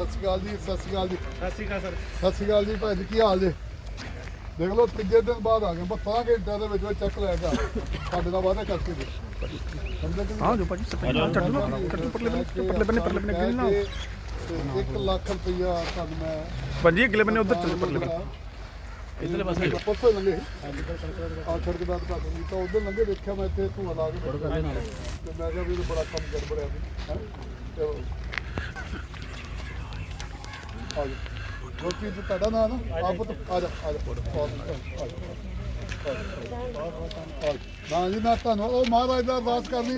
ਸਤਿ ਸ਼੍ਰੀ ਅਕਾਲ ਜੀ ਸਤਿ ਸ਼੍ਰੀ ਅਕਾਲ ਜੀ। ਸਤਿ ਸ਼੍ਰੀ ਅਕਾਲ ਸਰ। ਸਤਿ ਸ਼੍ਰੀ ਅਕਾਲ ਜੀ ਭੈਣ ਜੀ ਕੀ ਹਾਲ ਜੀ? ਦੇਖ ਲਓ ਤੀਜੇ ਦਿਨ ਬਾਅਦ ਆ ਗਏ 12 ਘੰਟਿਆਂ ਦੇ ਵਿੱਚ ਵਿੱਚ ਚੱਕ ਲੈ ਗਿਆ। ਸਾਡੇ ਨਾਲ ਵਾਅਦਾ ਕਰਕੇ ਕਿ ਹਾਂ ਜੋ ਭਾਜੀ ਸਪੈਸ਼ਲ ਚੱਟ ਲਓ ਚੱਟ ਲਓ ਪਰਲੇ ਬੰਨੇ ਪਰਲੇ ਬੰਨੇ ਪਰਲੇ ਬੰਨੇ ਅੱਗੇ ਨਾ 1 ਲੱਖ ਰੁਪਈਆ ਤੁਹਾਨੂੰ ਮੈਂ ਭਾਜੀ ਅਗਲੇ ਬੰਨੇ ਉਧਰ ਚੱਲ ਪਰਲੇ ਬੰਨੇ। ਇਧਰਲੇ ਪਾਸੇ। ਪਰਸੋਂ ਲੰਗੇ ਆ ਸੜਕ ਦਾ ਤਾਂ ਨਹੀਂ ਤਾਂ ਉਧਰ ਲੰਗੇ ਦੇਖਿਆ ਮੈਂ ਇੱਥੇ ਧੂਆ ਲਾ ਕੇ। ਤੇ ਮੈਂ ਕਿਹਾ ਵੀ ਇਹ ਬੜਾ ਕੰਮ ਗੜਬੜਿਆ ਵੀ ਹੈਂ। ਆ ਜਾ ਤੁਹਾਡਾ ਨਾਂ ਨਾ ਆਪ ਆ ਜਾ ਆ ਜਾ ਆ ਜਾ ਨਾ ਜੀ ਨਾ ਤੁਹਾਨੂੰ ਉਹ ਮਹਾਰਾਜ ਦਾ ਅਰਦਾਸ ਕਰਨੀ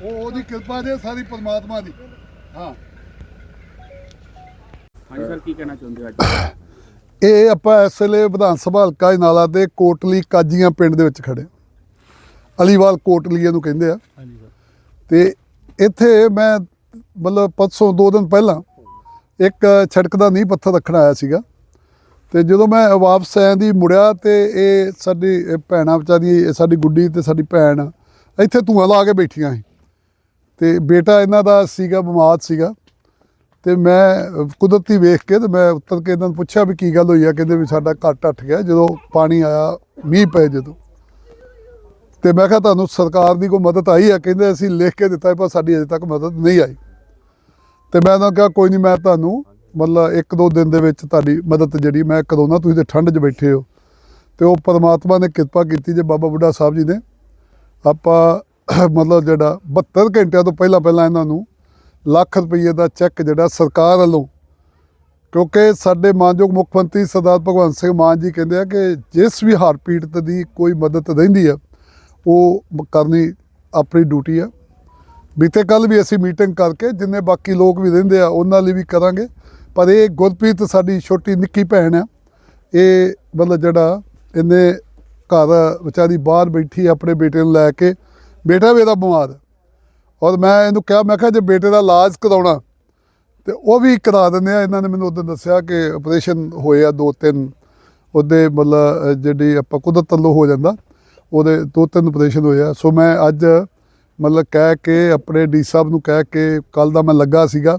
ਉਹ ਉਹਦੀ ਕਿਰਪਾ ਜੇ ਸਾਰੀ ਪਰਮਾਤਮਾ ਦੀ ਹਾਂ ਹਾਂਜੀ ਸਰ ਕੀ ਕਹਿਣਾ ਚਾਹੁੰਦੇ ਹੋ ਅੱਜ ਇਹ ਆਪਾਂ ਇਸ ਵੇਲੇ ਵਿਧਾਨ ਸਭਾ ਹਲਕਾ ਨਾਲਾ ਤੇ ਕੋਟਲੀ ਕਾਜੀਆਂ ਪਿੰਡ ਦੇ ਵਿੱਚ ਖੜੇ ਹਾਂ। ਅਲੀਵਾਲ ਕੋਟਲੀ ਇਹਨੂੰ ਕਹਿੰਦੇ ਆ ਹਾਂਜੀ ਸਰ ਤੇ ਇੱਥੇ ਮੈਂ ਮਤਲਬ ਪਰਸੋਂ ਦੋ ਦਿਨ ਪਹਿਲਾਂ ਇੱਕ ਛੜਕ ਦਾ ਨੀਂਹ ਪੱਥਰ ਰੱਖਣ ਆਇਆ ਸੀਗਾ ਤੇ ਜਦੋਂ ਮੈਂ ਵਾਪਸ ਆਇਆ ਦੀ ਮੁੜਿਆ ਤੇ ਇਹ ਸਾਡੀ ਇਹ ਭੈਣਾਂ ਵਿਚਾਰੀ, ਇਹ ਸਾਡੀ ਗੁੱਡੀ ਤੇ ਸਾਡੀ ਭੈਣ ਇੱਥੇ ਧੂਆਂ ਲਾ ਕੇ ਬੈਠੀਆਂ ਸੀ। ਤੇ ਬੇਟਾ ਇਹਨਾਂ ਦਾ ਸੀਗਾ, ਬਿਮਾਰ ਸੀਗਾ। ਤੇ ਮੈਂ ਕੁਦਰਤੀ ਵੇਖ ਕੇ ਤੇ ਮੈਂ ਉੱਤਰ ਕੇ ਇਹਨਾਂ ਨੂੰ ਪੁੱਛਿਆ ਵੀ ਕੀ ਗੱਲ ਹੋਈ ਆ, ਕਹਿੰਦੇ ਵੀ ਸਾਡਾ ਘਰ ਟੱਟ ਗਿਆ, ਜਦੋਂ ਪਾਣੀ ਆਇਆ, ਮੀਂਹ ਪਏ ਜਦੋਂ। ਤੇ ਮੈਂ ਕਿਹਾ ਤੁਹਾਨੂੰ ਸਰਕਾਰ ਦੀ ਕੋਈ ਮਦਦ ਆਈ ਆ? ਕਹਿੰਦੇ ਅਸੀਂ ਲਿਖ ਕੇ ਦਿੱਤਾ, ਪਰ ਸਾਡੀ ਅਜੇ ਤੱਕ ਮਦਦ ਨਹੀਂ ਆਈ। ਤੇ ਮੈਂ ਉਹਨਾਂ ਕਿਹਾ ਕੋਈ ਨਹੀਂ ਮੈਂ ਤੁਹਾਨੂੰ ਮਤਲਬ ਇੱਕ ਦੋ ਦਿਨ ਦੇ ਵਿੱਚ ਤੁਹਾਡੀ ਮਦਦ ਜਿਹੜੀ ਮੈਂ ਕਰਾਉਣਾ ਤੁਸੀਂ ਤੇ ਠੰਡ 'ਚ ਬੈਠੇ ਹੋ। ਤੇ ਉਹ ਪਰਮਾਤਮਾ ਨੇ ਕਿਰਪਾ ਕੀਤੀ ਜੇ ਬਾਬਾ ਬੁੱਢਾ ਸਾਹਿਬ ਜੀ ਨੇ। ਆਪਾਂ ਮਤਲਬ ਜਿਹੜਾ 72 ਘੰਟਿਆਂ ਤੋਂ ਪਹਿਲਾਂ ਪਹਿਲਾਂ ਇਹਨਾਂ ਨੂੰ ਲੱਖ ਰੁਪਏ ਦਾ ਚੈੱਕ ਜਿਹੜਾ ਸਰਕਾਰ ਵੱਲੋਂ, ਕਿਉਂਕਿ ਸਾਡੇ ਮਾਨਯੋਗ ਮੁੱਖ ਮੰਤਰੀ ਸਰਦਾਰ ਭਗਵੰਤ ਸਿੰਘ ਮਾਨ ਜੀ ਕਹਿੰਦੇ ਆ ਕਿ ਜਿਸ ਵੀ ਹਾਰ ਪੀੜਤ ਦੀ ਕੋਈ ਮਦਦ ਰਹਿੰਦੀ ਆ, ਉਹ ਕਰਨੀ ਆਪਣੀ ਡਿਊਟੀ ਆ। ਬੀਤੇ ਕੱਲ ਵੀ ਅਸੀਂ ਮੀਟਿੰਗ ਕਰਕੇ ਜਿੰਨੇ ਬਾਕੀ ਲੋਕ ਵੀ ਰਹਿੰਦੇ ਆ, ਉਹਨਾਂ ਲਈ ਵੀ ਕਰਾਂਗੇ। ਪਰ ਇਹ ਗੁਰਪ੍ਰੀਤ ਸਾਡੀ ਛੋਟੀ ਨਿੱਕੀ ਭੈਣ ਆ। ਇਹ ਮਤਲਬ ਜਿਹੜਾ ਇਹਨੇ ਘਰ ਵਿਚਾਰੀ ਬਾਹਰ ਬੈਠੀ ਆਪਣੇ ਬੇਟੇ ਨੂੰ ਲੈ ਕੇ। ਬੇਟਾ ਵੀ ਇਹਦਾ ਬਿਮਾਰ। ਔਰ ਮੈਂ ਇਹਨੂੰ ਕਿਹਾ, ਮੈਂ ਕਿਹਾ ਜੇ ਬੇਟੇ ਦਾ ਇਲਾਜ ਕਰਾਉਣਾ, ਤੇ ਉਹ ਵੀ ਕਰਾ ਦਿੰਦੇ ਆ। ਇਹਨਾਂ ਨੇ ਮੈਨੂੰ ਉਦੋਂ ਦੱਸਿਆ ਕਿ ਆਪਰੇਸ਼ਨ ਹੋਏ ਆ ਦੋ ਤਿੰਨ। ਉਹਦੇ ਮਤਲਬ ਜਿਹੜੀ ਆਪਾਂ ਕੁਦਰਤ ਤੱਲੋਂ ਹੋ ਜਾਂਦਾ, ਉਹਦੇ ਦੋ ਤਿੰਨ ਆਪਰੇਸ਼ਨ ਹੋਏ ਆ। ਸੋ ਮੈਂ ਅੱਜ ਮਤਲਬ ਕਹਿ ਕੇ ਆਪਣੇ ਡੀ ਸਾਹਿਬ ਨੂੰ ਕਹਿ ਕੇ ਕੱਲ ਦਾ ਮੈਂ ਲੱਗਾ ਸੀਗਾ।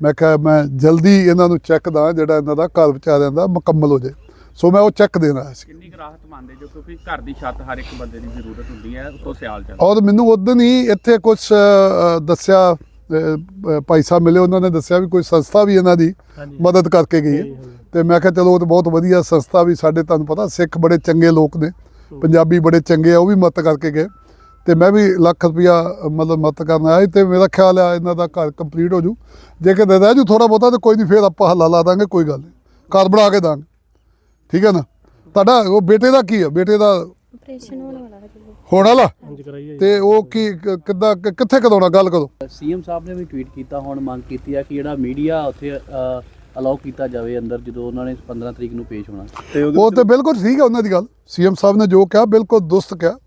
ਮੈਂ ਕਿਹਾ ਮੈਂ ਜਲਦੀ ਇਹਨਾਂ ਨੂੰ ਚੈੱਕ ਦਾਂ ਜਿਹੜਾ ਇਹਨਾਂ ਦਾ ਘਰ ਵਿਚਾਰਿਆਂ ਦਾ ਮੁਕੰਮਲ ਹੋ ਜਾਏ ਸੋ ਮੈਂ ਉਹ ਚੈੱਕ ਦੇਣ ਸੀ। ਕਿੰਨੀ ਰਾਹਤ ਮੰਨਦੇ ਜੋ ਕਿਉਂਕਿ ਘਰ ਦੀ ਛੱਤ ਹਰ ਇੱਕ ਬੰਦੇ ਦੀ ਜ਼ਰੂਰਤ ਹੁੰਦੀ ਹੈ ਉਤੋਂ ਸਿਆਲ ਚੱਲ ਔਰ ਮੈਨੂੰ ਉਦੋਂ ਹੀ ਇੱਥੇ ਕੁਝ ਦੱਸਿਆ ਭਾਈ ਸਾਹਿਬ ਮਿਲੇ ਉਹਨਾਂ ਨੇ ਦੱਸਿਆ ਵੀ ਕੋਈ ਸੰਸਥਾ ਵੀ ਇਹਨਾਂ ਦੀ ਮਦਦ ਕਰਕੇ ਗਈ ਹੈ। ਤੇ ਮੈਂ ਕਿਹਾ ਚਲੋ ਉਹ ਤਾਂ ਬਹੁਤ ਵਧੀਆ ਸੰਸਥਾ ਵੀ ਸਾਡੇ ਤੁਹਾਨੂੰ ਪਤਾ ਸਿੱਖ ਬੜੇ ਚੰਗੇ ਲੋਕ ਨੇ ਪੰਜਾਬੀ ਬੜੇ ਚੰਗੇ ਆ ਉਹ ਵੀ ਮਦਦ ਕਰਕੇ ਗਏ। ਤੇ ਮੈਂ ਵੀ ਲੱਖ ਰੁਪਇਆ ਮਤਲਬ ਮਦਦ ਕਰਨ ਆਇਆ ਤੇ ਮੇਰਾ ਖਿਆਲ ਆ ਇਹਨਾਂ ਦਾ ਘਰ ਕੰਪਲੀਟ ਹੋ ਜੂ। ਜੇ ਕਿਤੇ ਰਹਿ ਜੂ ਥੋੜਾ ਬਹੁਤਾ ਤੇ ਕੋਈ ਨਹੀਂ ਫੇਰ ਆਪਾਂ ਹੱਲਾ ਲਾ ਦਾਂਗੇ ਕੋਈ ਗੱਲ ਨਹੀਂ ਘਰ ਬਣਾ ਕੇ ਦਾਂਗੇ। ਠੀਕ ਹੈ ਨਾ? ਤੁਹਾਡਾ ਉਹ ਬੇਟੇ ਦਾ ਕੀ ਹੈ? ਬੇਟੇ ਦਾ ਆਪਰੇਸ਼ਨ ਹੋਣ ਵਾਲਾ ਹੈ। ਜੀ ਹੋਣ ਵਾਲਾ? ਤੇ ਉਹ ਕੀ ਕ- ਕਿੱਦਾਂ ਕਿ- ਕਿੱਥੇ ਕਰਾਉਣਾ ਗੱਲ ਕਰੋ। ਸੀਐਮ ਸਾਹਿਬ ਨੇ ਵੀ ਟਵੀਟ ਕੀਤਾ ਹੁਣ ਮੰਗ ਕੀਤੀ ਹੈ ਕਿ ਜਿਹੜਾ ਮੀਡੀਆ ਉੱਥੇ ਅਲਾਉ ਕੀਤਾ ਜਾਵੇ ਅੰਦਰ ਜਦੋਂ ਉਹਨਾਂ ਨੇ 15 ਤਰੀਕ ਨੂੰ ਪੇਸ਼ ਹੋਣਾ। ਉਹ ਤੇ ਬਿਲਕੁਲ ਠੀਕ ਹੈ ਉਹਨਾਂ ਦੀ ਗੱਲ। ਸੀਐਮ ਸਾਹਿਬ ਨੇ ਜੋ ਕਿਹਾ ਬਿਲਕੁਲ ਦੁਸਤ ਕਿਹਾ।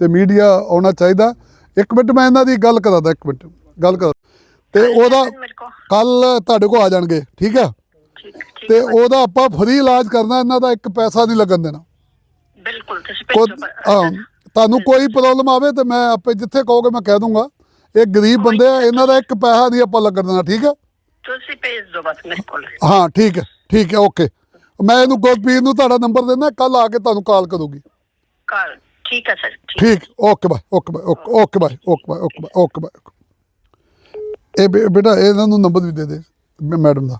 ਤੇ ਮੀਡੀਆ ਆਉਣਾ ਚਾਹੀਦਾ। ਇੱਕ ਮਿੰਟ ਮੈਂ ਇਹਨਾਂ ਦੀ ਗੱਲ ਕਰਾਦਾ ਇੱਕ ਮਿੰਟ। ਗੱਲ ਕਰ ਤੇ ਉਹਦਾ ਕੱਲ। ਤੁਹਾਡੇ ਕੋਲ ਆ ਜਾਣਗੇ ਠੀਕ ਹੈ? ਤੇ ਉਹਦਾ ਆਪਾਂ ਫ੍ਰੀ ਇਲਾਜ ਕਰਨਾ ਇਹਨਾਂ ਦਾ ਇੱਕ ਪੈਸਾ ਨਹੀਂ ਲੱਗਣ ਦੇਣਾ। ਬਿਲਕੁਲ ਤੁਸੀਂ ਤੁਹਾਨੂੰ ਕੋਈ ਪ੍ਰੋਬਲਮ ਆਵੇ ਤੇ ਮੈਂ ਆਪੇ ਜਿੱਥੇ ਕਹੋਗੇ ਮੈਂ ਕਹਿ ਦੂੰਗਾ। ਇਹ ਗਰੀਬ ਬੰਦੇ ਆ ਇਹਨਾਂ ਦਾ ਇੱਕ ਪੈਸਾ ਨਹੀਂ ਆਪਾਂ ਲੱਗਣ ਦੇਣਾ ਠੀਕ ਹੈ? ਤੁਸੀਂ ਭੇਜ ਦਿਓ ਬਸ ਮੇਰੇ ਕੋਲ। ਹਾਂ ਠੀਕ ਹੈ ਠੀਕ ਹੈ ਓਕੇ ਮੈਂ ਇਹਨੂੰ ਗੁਰਪ੍ਰੀਤ ਨੂੰ ਤੁਹਾਡਾ ਨੰਬਰ ਦਿੰਦਾ ਕੱਲ ਆ ਕੇ ਤੁਹਾਨੂੰ ਕਾਲ ਕਰੂਗੀ। ਕਾਲ ਠੀਕ ਹੈ ਸਰ, ਠੀਕ okay bye okay bye, okay okay bye okay bye okay bye okay bye ਇਹ ਬੇ- ਬੇਟਾ, ਇਹਨਾਂ ਨੂੰ ਨੰਬਰ ਵੀ ਦੇ ਦੇ ਮੈਡਮ ਦਾ।